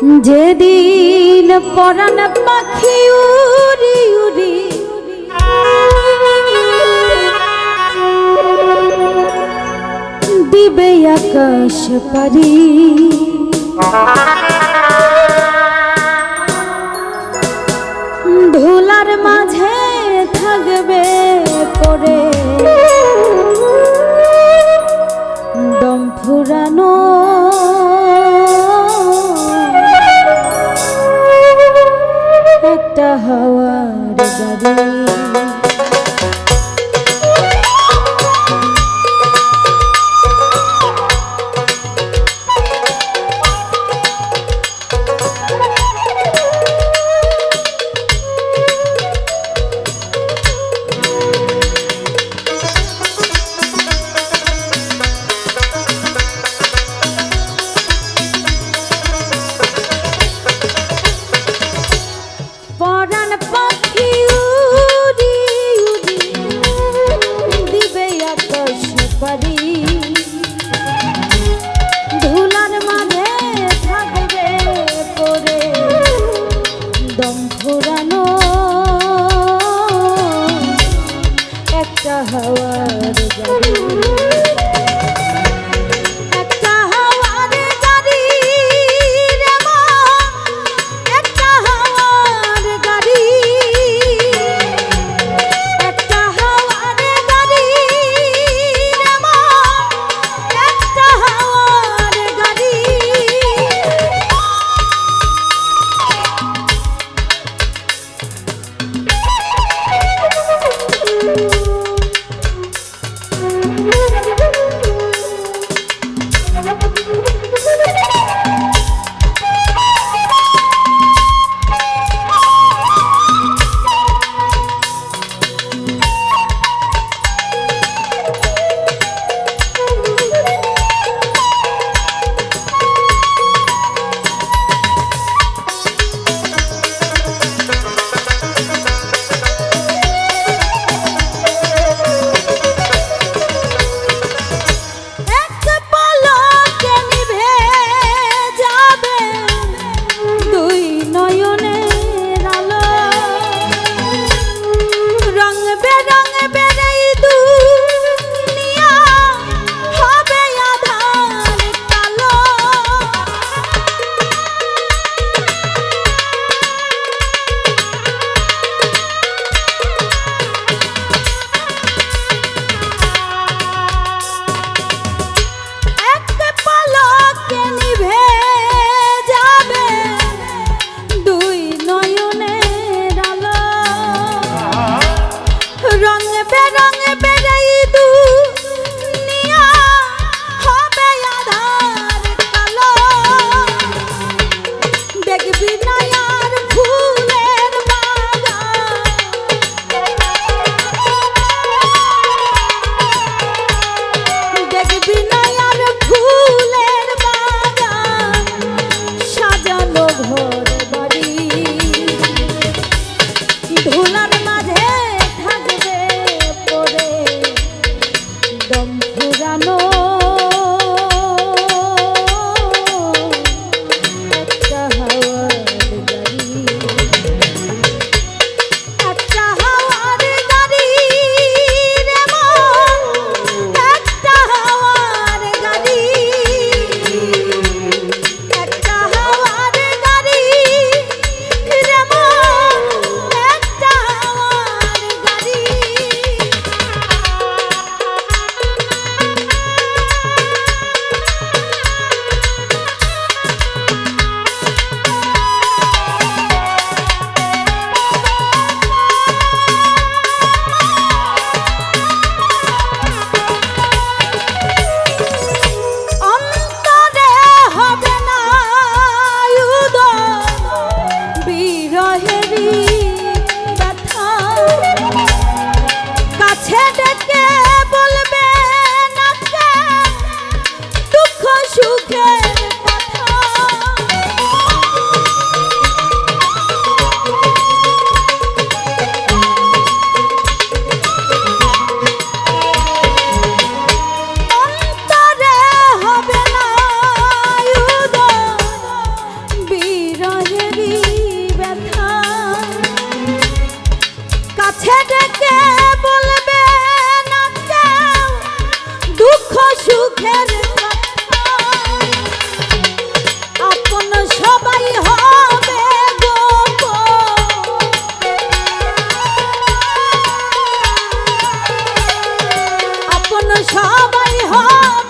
যেদিন পরাণ পাখি উড়ি উড়ি। দিবে আকাশ পারি। হওয়ার গাড়ি হাওয়ার গাড়ি। দম ঘুরানো বুকেরই ব্যথা। কাছে ডেকে বলবে না কেউ দুঃখ সুখের আপন সবাই সবাই হবে